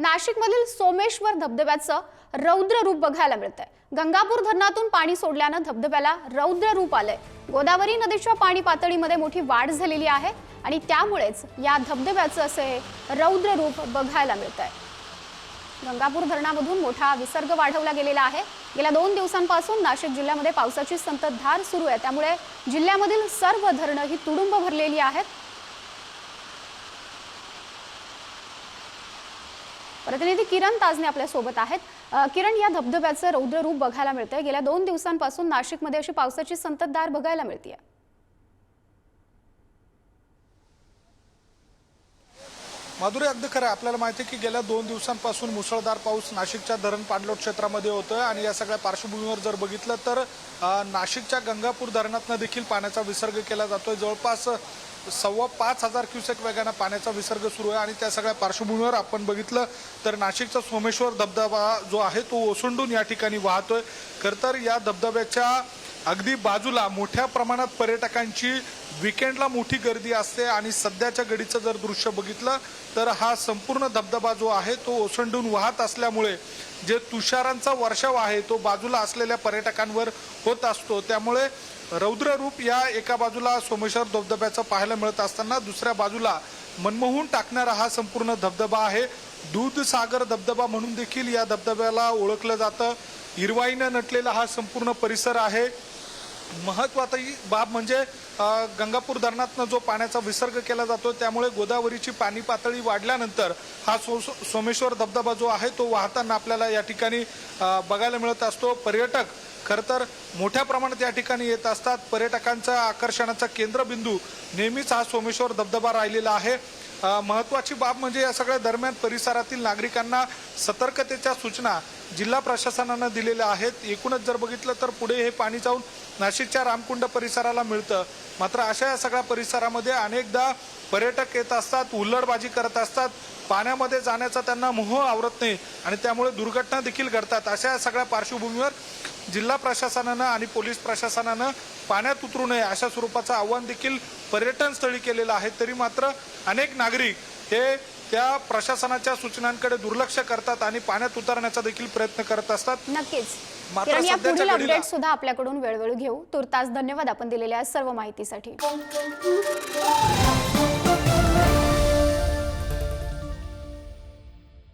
नाशिकमधील सोमेश्वर धबधब्याचं रौद्र रूप बघायला मिळतंय. गंगापूर धरणातून पाणी सोडल्यानं धबधब्याला रौद्र रूप आलंय. गोदावरी नदीच्या पाणी पातळीमध्ये मोठी वाढ झालेली आहे आणि त्यामुळेच या धबधब्याचं असे रौद्र रूप बघायला मिळतंय. गंगापूर धरणामधून मोठा विसर्ग वाढवला गेलेला आहे. गेल्या दोन दिवसांपासून नाशिक जिल्ह्यामध्ये पावसाची संततधार सुरू आहे. त्यामुळे जिल्ह्यामधील सर्व धरणं ही तुडुंब भरलेली आहेत. प्रतिनिधी किरण ताजने आपल्यासोबत आहेत. किरण या धबधब्याचं रौद्र रूप बघायला मिळतंय. गेल्या दोन दिवसांपासून नाशिकमध्ये अशी पावसाची संततधार बघायला मिळते माधुरी अगदी खरं आपल्याला माहिती आहे की गेल्या दोन दिवसांपासून मुसळधार पाऊस नाशिकच्या धरण पाणलोट क्षेत्रामध्ये होतोय आणि या सगळ्या पार्श्वभूमीवर जर बघितलं तर नाशिकच्या गंगापूर धरणातनं देखील पाण्याचा विसर्ग केला जातोय. जवळपास सव्वा पाच हजार क्युसेक वेगानं पाण्याचा विसर्ग सुरू आहे आणि त्या सगळ्या पार्श्वभूमीवर आपण बघितलं तर नाशिकचा सोमेश्वर धबधबा जो आहे तो ओसंडून या ठिकाणी वाहतोय. खरं तर या धबधब्याच्या अगदी बाजूला मोठ्या प्रमाणात पर्यटकांची विकेंडला मोठी गर्दी असते आणि सध्याच्या घडीचं जर दृश्य बघितलं तर हा संपूर्ण धबधबा जो आहे तो ओसंडून वाहत असल्यामुळे जे तुषारांचा वर्षाव आहे तो बाजूला असलेल्या पर्यटकांवर होत असतो. त्यामुळे रौद्ररूप या एका बाजूला सोमेश्वर धबधब्याचं पाहायला मिळत असताना दुसऱ्या बाजूला मनमोहून टाकणारा हा संपूर्ण धबधबा आहे. दूधसागर धबधबा म्हणून देखील या धबधब्याला ओळखलं जातं. हिरवाईनं नटलेला हा संपूर्ण परिसर आहे. महत्वाची बाब म्हणजे गंगापूर धरणातनं जो पाण्याचा विसर्ग केला जातो त्यामुळे गोदावरीची पाणी पातळी वाढल्यानंतर हा सो सोमेश्वर धबधबा जो आहे तो वाहताना आपल्याला या ठिकाणी बघायला मिळत असतो. पर्यटक खरं तर मोठ्या प्रमाणात या ठिकाणी येत असतात. पर्यटकांचा आकर्षणाचा केंद्रबिंदू नेहमीच हा सोमेश्वर धबधबा राहिलेला आहे. महत्त्वाची बाब म्हणजे या सगळ्या दरम्यान परिसरातील नागरिकांना सतर्कतेच्या सूचना जिल्हा प्रशासनानं दिलेल्या आहेत. एकूणच जर बघितलं तर पुढे हे पाणी जाऊन नाशिकच्या रामकुंड परिसराला मिळतं. मात्र अशा या सगळ्या परिसरामध्ये अनेकदा पर्यटक येत असतात हुल्लडबाजी करत असतात. पाण्यामध्ये जाण्याचा त्यांना मोह आवरत नाही आणि त्यामुळे दुर्घटना देखील घडतात. अशा या सगळ्या पार्श्वभूमीवर जिल्हा प्रशासनानं आणि पोलीस प्रशासनानं पाण्यात उतरू नये अशा स्वरूपाचं आव्हान देखील पर्यटन स्थळी केलेलं आहे. तरी मात्र अनेक नागरिक हे त्या प्रशासनाच्या सूचनांकडे दुर्लक्ष करतात आणि पाण्यात उतरण्याचा देखील प्रयत्न करत असतात. नक्कीच. मात्र सध्याच्या सुद्धा आपल्याकडून वेळोवेळी घेऊ. तुर्तास धन्यवाद आपण दिलेल्या सर्व माहितीसाठी.